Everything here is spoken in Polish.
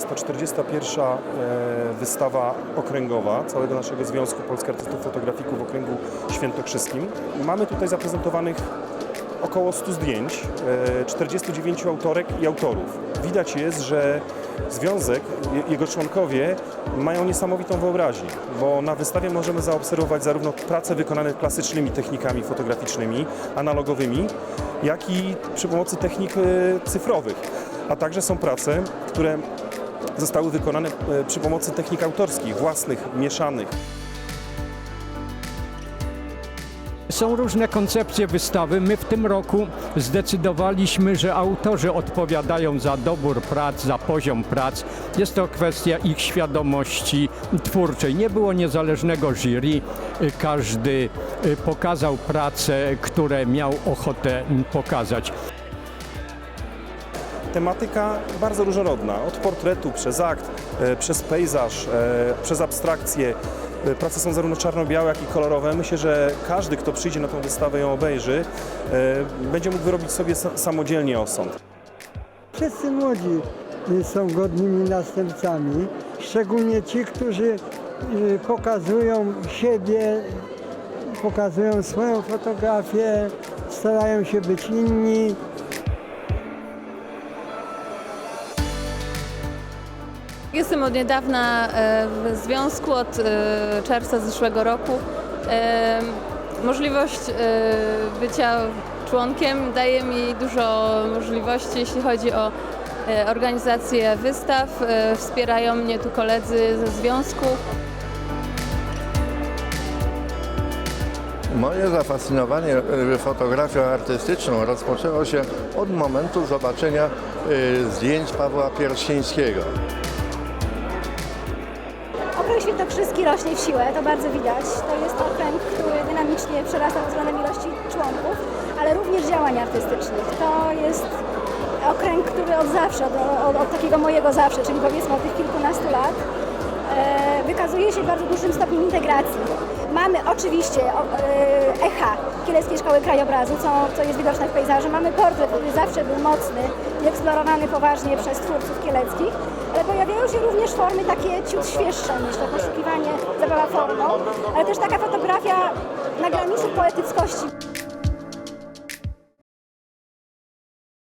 jest to 41. e, wystawa okręgowa całego naszego Związku Polskich Artystów Fotografików w Okręgu Świętokrzyskim. Mamy tutaj zaprezentowanych około 100 zdjęć, e, 49 autorek i autorów. Widać jest, że Związek, je- jego członkowie mają niesamowitą wyobraźnię, bo na wystawie możemy zaobserwować zarówno prace wykonane klasycznymi technikami fotograficznymi, analogowymi, jak i przy pomocy technik e, cyfrowych. A także są prace, które zostały wykonane e, przy pomocy technik autorskich, własnych, mieszanych. Są różne koncepcje wystawy. My w tym roku zdecydowaliśmy, że autorzy odpowiadają za dobór prac, za poziom prac. Jest to kwestia ich świadomości twórczej. Nie było niezależnego jury. Każdy y, pokazał prace, które miał ochotę pokazać. Tematyka bardzo różnorodna, od portretu przez akt, e, przez pejzaż, e, przez abstrakcję. E, Prace są zarówno czarno-białe, jak i kolorowe. Myślę, że każdy, kto przyjdzie na tę wystawę i ją obejrzy, będzie mógł wyrobić sobie sa- samodzielnie osąd. Wszyscy młodzi y, są godnymi następcami, szczególnie ci, którzy y, pokazują siebie, pokazują swoją fotografię, starają się być inni. Jestem od niedawna e, w związku, od e, czerwca zeszłego roku. E, Możliwość bycia członkiem daje mi dużo możliwości, jeśli chodzi o organizację wystaw. Wspierają mnie tu koledzy ze związku. Moje zafascynowanie fotografią artystyczną rozpoczęło się od momentu zobaczenia zdjęć Pawła Pierścińskiego. Okręg Świętokrzyski rośnie w siłę, to bardzo widać. To jest okręg, który dynamicznie przerasta pod względem ilości członków, ale również działań artystycznych. To jest okręg, który od zawsze, od, od, od takiego mojego zawsze, czyli powiedzmy od tych kilkunastu lat, e, wykazuje się bardzo dużym stopniem integracji. Mamy oczywiście e, echa Kieleckiej Szkoły Krajobrazu, co, co jest widoczne w pejzażu. Mamy portret, który zawsze był mocny eksplorowany poważnie przez twórców kieleckich, ale pojawiają się również formy takie ciut świeższe, myślę, poszukiwanie zabawa formą, ale też taka fotografia na granicy poetyckości.